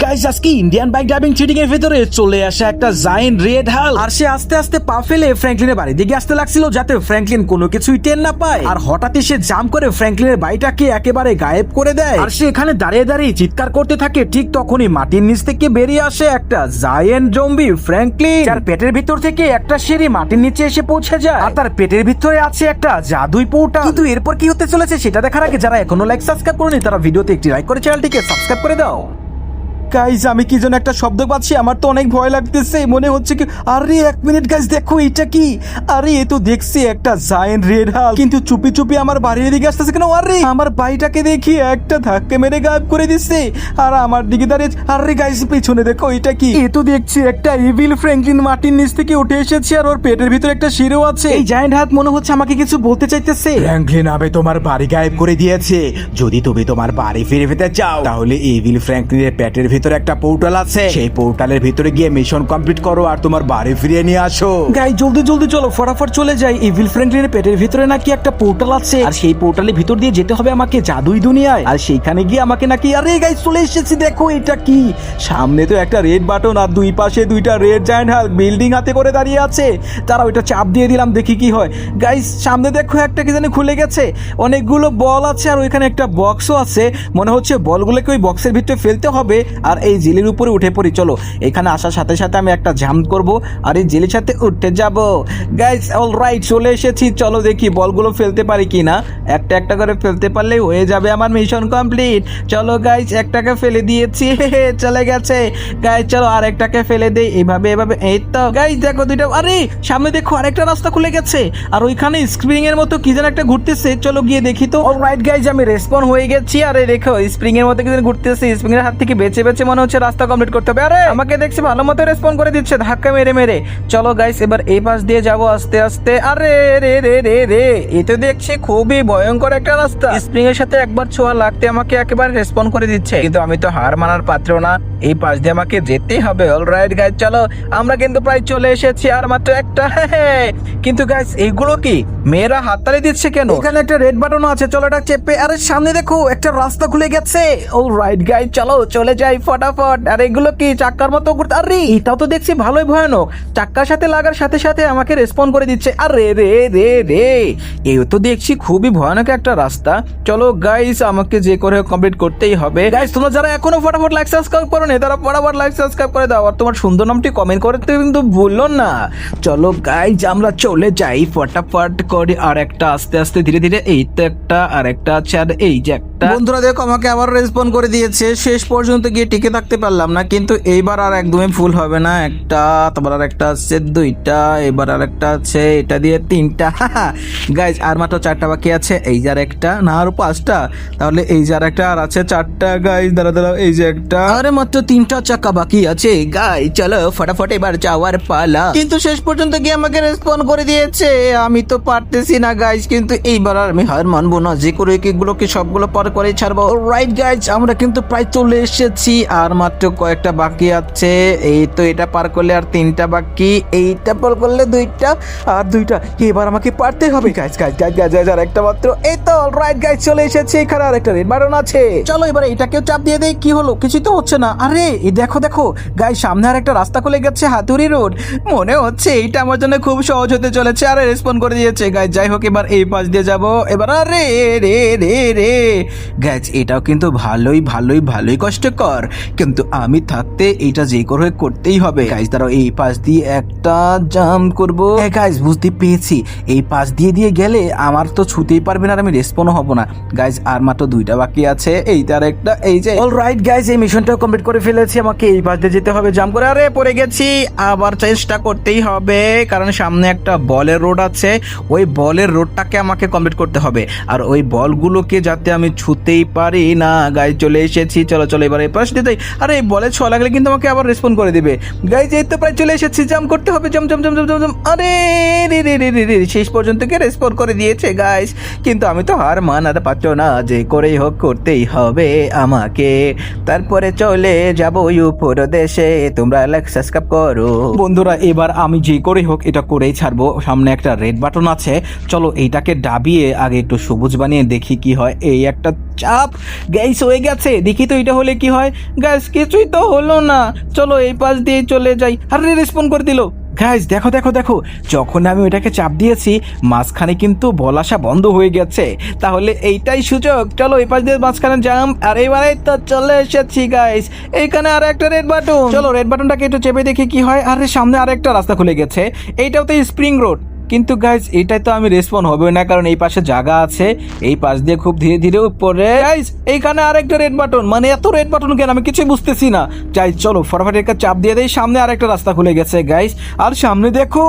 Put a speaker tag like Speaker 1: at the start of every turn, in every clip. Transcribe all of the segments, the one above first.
Speaker 1: Guys আজকে Indian bike driving cheating এর ভেতরে চলে আসে একটা জাইন রেড হাল আর সে আস্তে আস্তে পা ফেলে ফ্র্যাঙ্কলিনের বাড়ির দিকে আসতে লাগছিল যাতে ফ্র্যাঙ্কলিন কোনো কিছুই টের না পায়। আর হঠাৎই সে জাম করে ফ্র্যাঙ্কলিনের বাড়িটাকে একেবারে গায়েব করে দেয়। আর সে এখানে দাঁড়িয়ে দাঁড়িয়ে চিৎকার করতে থাকে, ঠিক তখনই মাটির নিচ থেকে বেরিয়ে আসে একটা জায়েন্ট জম্বি ফ্র্যাঙ্কলিন যার পেটের ভিতর থেকে একটা সিঁড়ি মাটির নিচে এসে পৌঁছে যায়। আর তার পেটের ভিতরে আছে একটা জাদুই পৌটা। কিন্তু এরপর কি হতে চলেছে সেটা দেখার আগে যারা এখনও লাইক সাবস্ক্রাইব করেনি, তারা ভিডিওতে একটি লাইক করে চ্যানেলটিকে সাবস্ক্রাইব করে দাও। গাইজ আমি কি যেন একটা শব্দ পাচ্ছি? আমার তো অনেক ভয় লাগতেছে। মনে হচ্ছে কি, আরে এক মিনিট গাইজ দেখো এটা কি? আরে, এ তো দেখছি একটা জায়েন্ট রেড হাল কিন্তু চুপি চুপি আমার বাড়ির দিকে আসতেছে কেন? আরে, আমার বাড়িটাকে দেখি একটা ধাক্কা মেরে গায়েব করে দিচ্ছে। আর আমার দিকে দাঁড়িয়ে আরে গাইজ পিছনে দেখো এটা কি? এ তো দেখছি একটা ইভিল ফ্র্যাঙ্কলিন মাটির নিচ থেকে উঠে এসেছে আর ওর পেটের ভিতরে একটা শিরো আছে। এই জায়েন্ট হাত মনে হচ্ছে আমাকে কিছু বলতে চাইতেছে।
Speaker 2: ফ্র্যাঙ্কলিন আমি তোমার বাড়ি গায়েব করে দিয়েছে। যদি তুমি তোমার বাড়ি ফিরে পেতে চাও, তাহলে এভিল ফ্র্যাঙ্কলিনের পেটের ভিতরে একটা পোর্টাল আছে। সেই পোর্টালের ভিতরে গিয়ে মিশন কমপ্লিট করো আর তোমার বাড়ি ফিরিয়ে নিয়ে আসো।
Speaker 1: গাই জলদি জলদি চলো, ফটাফট চলে যাই। ইভিল ফ্র্যাঙ্কলিনের পেটের ভিতরে নাকি একটা পোর্টাল আছে। আর সেই পোর্টালের ভিতর দিয়ে যেতে হবে আমাকে জাদুই দুনিয়ায়। আর সেইখানে গিয়ে আমাকে নাকি, আরে গাই চলে এসেছি, দেখো এটা কি? সামনে তো একটা রেড বাটন আর দুই পাশে দুইটা রেড জায়ান্ট হাল বিল্ডিং হাতে করে দাঁড়িয়ে আছে। তারা ওইটা চাপ দিয়ে দিলাম, দেখি কি হয়। গাইস সামনে দেখো একটা কি জানি খুলে গেছে। অনেকগুলো বল আছে আর ওইখানে একটা বক্সও আছে। মনে হচ্ছে বলগুলোকে ওই বক্সের ভিতরে ফেলতে হবে। আর এই জেলির উপরে উঠে পড়ি। চলো, এখানে আসার সাথে সাথে আমি একটা জাম্প করব আর এই জেলির সাথে উঠতে যাব। গাইস অল রাইট চলে এসেছি। চলো দেখি বলগুলো ফেলতে পারি কি না একটা একটা করে ফেলতে পারলেই হয়ে যাবে আমার মিশন কমপ্লিট চলো গাইস একটাকে ফেলে দিয়েছি। চলে গেছে। গাইস চলো আর একটাকে ফেলে দেই। এইভাবে এভাবে, এই তো। গাইস দেখো দুইটা, আরে, সামনে দেখো, আরেকটা রাস্তা খুলে গেছে। আর ওইখানে স্প্রিং এর মতো কি যেন একটা ঘুরতেছে। চলো গিয়ে দেখি তো। অল রাইট গাইজ আমি রেসপন্ড হয়ে গেছি। আরে, দেখো স্প্রিং এর মতো কি যেন ঘুরতেছে। স্প্রিং এর হাত থেকে বেঁচে বেঁচে মনে হচ্ছে রাস্তা কমপ্লিট করতে হবে। আরে, আমাকে দেখছি ভালো মতো রেসপন্ড করে দিচ্ছে, ধাক্কা মেরে মেরে। চলো গাইস এবার এই পাশ দিয়ে যাব আস্তে আস্তে। আরে, রে রে রে রে, এ তো দেখছি খুবই ভয়ঙ্কর একটা রাস্তা। স্প্রিং এর সাথে একবার ছোঁয়া লাগতে আমাকে একেবারে রেসপন্ড করে দিচ্ছে। কিন্তু আমি তো হার মানার পাত্র না। এই পাশ দিয়ে আমাকে যেতেই হবে। অলরাইট গাইজ চলো, আমরা কিন্তু প্রায় চলে এসেছি আর মাত্র একটা। কিন্তু গাইস এইগুলো কি? মেয়েরা হাততালি দিচ্ছে কেন? এখানে একটা রেড বাটন আছে, চলো এটা চেপে। আরে, সামনে দেখো, একটা রাস্তা খুলে গেছে। অলরাইট গাইজ চলো, চলে যাই। ফটাফট। আর এগুলো কি, চাক্কার মতো ঘুরতে আরে, এটাও তো দেখছি ভালোই ভয়ানক। চাক্কার সাথে লাগার সাথে সাথে আমাকে রেসপন্ড করে দিচ্ছে। আরে রে রে রে। এই তো দেখছি খুবই ভয়ানক একটা রাস্তা। চলো গাইস আমাকে যে করে কমপ্লিট করতেই হবে। গাইস তোমরা যারা এখনও ফটাফট লাইক সাবস্ক্রাইব করো না তারা ফটাফট লাইক সাবস্ক্রাইব করে দাও। আর তোমার সুন্দর নামটি কমেন্ট করতে কিন্তু ভুললো না। চলো গাইস আমরা চলে যাই ফটাফট করে। আর একটা আস্তে আস্তে, ধীরে ধীরে, এই তো একটা, আর একটা আছে, আর এই যে একটা। বন্ধুরা, দেখো, আমাকে আবার রেসপন্ড করে দিয়েছে। শেষ পর্যন্ত গিয়ে টিকে থাকতে পারলাম না কিন্তু এইবার আর একদমই ফুল হবে না। একটা তারপর আর একটা আছে দুইটা এবার আর একটা আছে এটা দিয়ে তিনটা। গাইজ আর মাত্র চারটা বাকি আছে এই যে আর একটা না আরও পাঁচটা। তাহলে এই যে আর একটা আর আছে চারটা গাইজ দাঁড়া দাঁড়া এই যে একটা। আরে মাত্র তিনটা চাকা বাকি আছে গাই চলো ফটাফট এবার যাওয়ার পালা। কিন্তু শেষ পর্যন্ত গিয়ে আমাকে রেসপন্ড করে দিয়েছে আমি তো পারতেছি না গাইজ কিন্তু এইবার আর আমি হার মানবো না যে করে এগুলোকে সবগুলো পার করে ছাড়বো। রাইট গাইজ আমরা কিন্তু প্রায় চলে এসেছি। আর মাত্র কয়েকটা বাকি আছে। এই তো এটা পার করলে আর তিনটা বাকি, এইটা পার করলে দুইটা আর দুইটা। এবার আমাকে পারতে হবে guys guys guys guys guys আর একটা মাত্র। এই তো রাইট গাইজ চলে এসেছে এখানে আর একটা রেড বাটন আছে। চলো এবার এটাকেও চাপ দিয়ে দেই, কি হলো? কিছুই তো হচ্ছে না। আরে দেখো দেখো গাইজ সামনে আর একটা রাস্তা খুলে গেছে, হাতুড়ি রোড মনে হচ্ছে এইটা আমার জন্য খুব সহজ হতে চলেছে, আরে রেসপন্ড করে দিয়েছে। গাইজ যাই হোক, এবার এই পাশ দিয়ে যাব। এবার আরে, রে রে রে। গাইজ এটাও কিন্তু ভালোই ভালোই ভালোই কষ্টকর। কিন্তু আমি থাকতে এইটা যে করে করতেই হবে। গাইজ দাঁড়াও, এই পাশ দিয়ে একটা জাম্প করব। গাইজ বুঝতে পেরেছি। এই পাশ দিয়ে দিয়ে গেলে আমার তো ছুতেই পারবে না আর আমি রেসপন্ড হব না। গাইজ আর মাত্র দুইটা বাকি আছে। এইটার একটা, এই যে। অল রাইট গাইজ এই মিশনটাও কমপ্লিট করে ফেলেছি। আমাকে এই পাশ দিয়ে যেতে হবে জাম্প করে। আরে, পড়ে গেছি। আবার চেষ্টা করতেই হবে, কারণ সামনে একটা বলের রোড আছে। ওই বলের রোডটাকে আমাকে কমপ্লিট করতে হবে। আর ওই বলগুলোকে যাতে আমি ছুতেই পারি না। গাইজ চলে এসেছি। চলো চলো, এবার এই পাশ দিয়ে যাই আরে বলে ছোঁয়া লাগলে কিন্তু আমাকে আবার রেসপন্ড করে দিবে। গাইজ এই তো প্রায় চলে এসেছি জাম্প করতে হবে জম জম জম জম জম জম আরে, রে রে রে রে রে শেষ পর্যন্ত কে রেসপন্ড করে দিয়েছে গাইজ কিন্তু আমি তো হার মানাতে পারছ না, যে করেই হোক, করতেই হবে আমাকে। তারপরে চলে যাব উপর দেশে, তোমরা লাইক সাবস্ক্রাইব করো। বন্ধুরা, এবার আমি যে করেই হোক, এটা করেই ছাড়বো। সামনে একটা রেড বাটন আছে। চলো, এইটাকে ডাবিয়ে আগে একটু সবুজ বানিয়ে দেখি কি হয়। এই একটা চাপ। গ্যাস হয়ে গেছে। দেখি তো এটা হলে কি হয়। গ্যাস কিছুই তো হলো না। চলো এই পাশ দিয়ে চলে যাই। আরে রেসপন্ড করে দিল। গাইজ দেখো দেখো দেখো, যখন আমি ওইটাকে চাপ দিয়েছি, মাঝখানে কিন্তু বল আসা বন্ধ হয়ে গেছে। তাহলে এইটাই সুযোগ। চলো এই পাশ দিয়ে মাঝখানে জাম্প আর এবারে তো চলে এসেছি গাইজ এইখানে আর একটা রেড বাটন চলো রেড বাটনটাকে একটু চেপে দেখি কি হয়। আরে, সামনে আর একটা রাস্তা খুলে গেছে। এইটাও তো স্প্রিং রোড কিন্তু গাইজ এটাই তো আমি রেসপন্ড হবে না, কারণ এই পাশে জায়গা আছে, এই পাশ দিয়ে খুব ধীরে ধীরে উপরে। গাইজ এইখানে আরেকটা রেড বাটন মানে এত রেড বাটন কেন? আমি কিছুই বুঝতেছি না। যাই চলো, ফটাফট একটা চাপ দিয়ে দেয় সামনে আরেকটা রাস্তা খুলে গেছে গাইজ আর সামনে দেখো,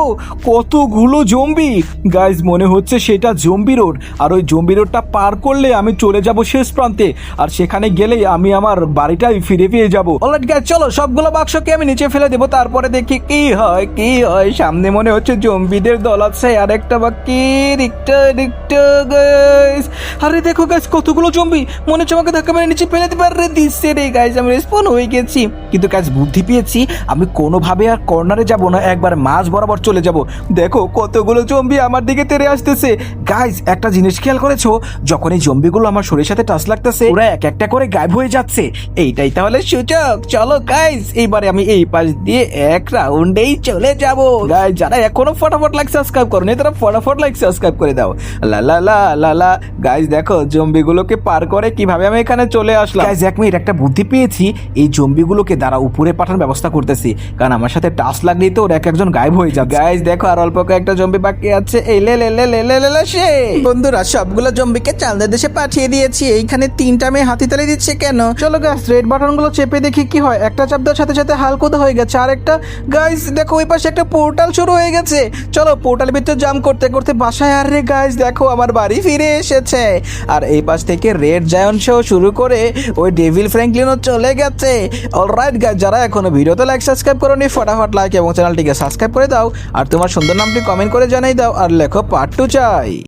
Speaker 1: কতগুলো জম্বি গাইজ মনে হচ্ছে সেটা জম্বি রোড আর ওই জম্বি রোডটা পার করলে আমি চলে যাব শেষ প্রান্তে। আর সেখানে গেলেই আমি আমার বাড়িটাই ফিরে পেয়ে যাব। অলরেডি গাইজ চলো, সবগুলো বাক্সকে আমি নিচে ফেলে দেবো, তারপরে দেখি কি হয় কি হয়। সামনে মনে হচ্ছে জম্বিদের দল আছে আর একটা বাকি রিক্টা রিক্টা গাইস আরে দেখো গাইস কতগুলো জম্বি মনে হচ্ছে আমাকে ধাক্কা মেরে নিচে ফেলে দিবে। আরে দিচ্ছে রে গাইস আমি রেসপন হয়ে গেছি। কিন্তু গাইস বুদ্ধি পেয়েছি। আমি কোনোভাবে আর কর্নারে যাব না, একবার মাঝ বরাবর চলে যাব। দেখো কতগুলো জম্বি আমার দিকে তেড়ে আসতেছে। গাইস একটা জিনিস খেয়াল করেছ? যখন এই জম্বিগুলো আমার শরীরের সাথে টাচ লাগতেছে, ওরা এক একটা করে গায়েব হয়ে যাচ্ছে। এইটাই তাহলে সুযোগ। চলো গাইস এইবারে আমি এই পাশ দিয়ে এক রাউন্ডেই চলে যাব। গাইস যারা এখনও ফটাফট লাইক সাবস্ক্রাইব করো তারা ফটাফট লাইক সাবস্ক্রাইব করে দাও। লা লা লা লা লা। গাইস দেখো জম্বিগুলোকে পার করে কীভাবে আমি এখানে চলে আসলাম? গাইস এক মিনিট একটা বুদ্ধি পেয়েছি। এই জম্বিগুলোকে দ্বারা উপরে পাঠানোর ব্যবস্থা করতেছি। কারণ আমার সাথে টাচ লাগলেই তো ওরা এক একজন গায়েব হয়ে যাবে। গাইজ দেখো আর অল্প কয়েকটা জম্বি বাকি আছে। এই লে লে লে লে লে লে লে সে। বন্ধুরা সবগুলো জম্বিকে চাঁদের দেশে পাঠিয়ে দিয়েছি। এইখানে তিনটা মেয়ে হাতি তালি দিচ্ছে কেন? চলো গাইস রেড বাটনগুলো চেপে দেখি কি হয়। একটা চাপ দেওয়ার সাথে সাথে হালকোদা হয়ে গেছে। আর একটা গাইস দেখো ওই পাশে একটা পোর্টাল শুরু হয়ে গেছে। চলো পোর্টালের ভিতর জাম করতে করতে বাসায়, আর রে গাইজ দেখো আমার বাড়ি ফিরে এসেছে। আর এই পাশ থেকে রেড জায়ন শো শুরু করে ওই ডেভিল ফ্র্যাঙ্কলিনও চলে গেছে। অলরাইট গাইজ যারা এখনও ভিডিওতে লাইক সাবস্ক্রাইব করোনি, ফটাফট লাইক এবং চ্যানেলটিকে সাবস্ক্রাইব করে দাও। আর তোমার সুন্দর নামটি কমেন্ট করে জানাই দাও। আর লেখো পার্ট টু চাই।